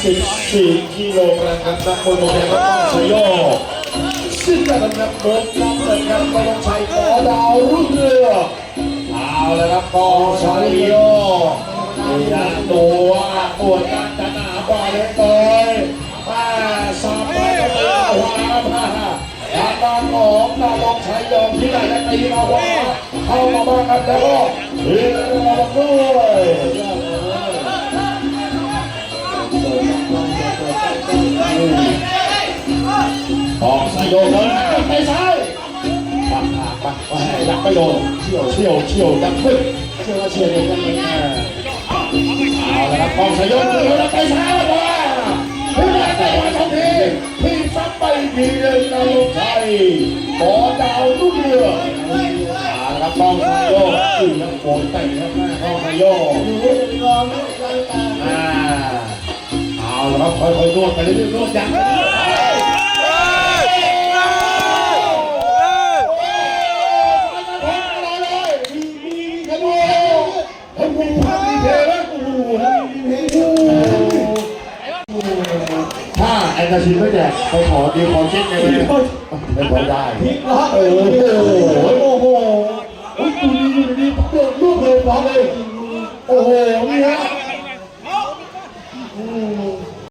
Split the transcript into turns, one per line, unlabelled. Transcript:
54กิโลกรัมครับนักมวยโมเดลก็ต้องชโยซึ่งกำลังนักมวยน้ำเงินครับก็ต้องใช้ขอดาวรุ่งเรืองเอาแล้วครับกองชัยโย
นี่นะตั
วตัวการจะหนาบ่อลเลยเตยมาสามไปก็ตีเอาขวมาทางด้านของนายองชัยยอมที่ไหนได้ตีเอาขวาเข้ามาบ้างครับแล้วก็ ออกสายโยนเลยไปซ้ายปักปักปักไปดักไปโดน
เชี่ยวเช
ี่ยวเชี่ยวดักขึ้น
เชี่ยวเชี่ยวเดียวกันเลย
เอาละครับออกสายโยนเลยไปซ้ายมาผู้ใหญ่ไปมาสองทีพี่ซับไปทีเลยนะลูกชายขอดาวลูกเรือ
เ
อาครับกองสายโยนขึ้นแล้วโกนเตะครับหน้ากองสายโยน
อ่า
เอาละครับค่อยๆนวดไปเรื่อยๆนวดอย่าง กระชินไม่แดกไปขอดีขอเช็คได้ไม่ขอได้พลิ
กล็อกออโอ้โหโอ้โห
โอ้ยดูนี่ดูนี่โดนลูกเลยฟ้องเลย
โอ้โหนี่ฮะ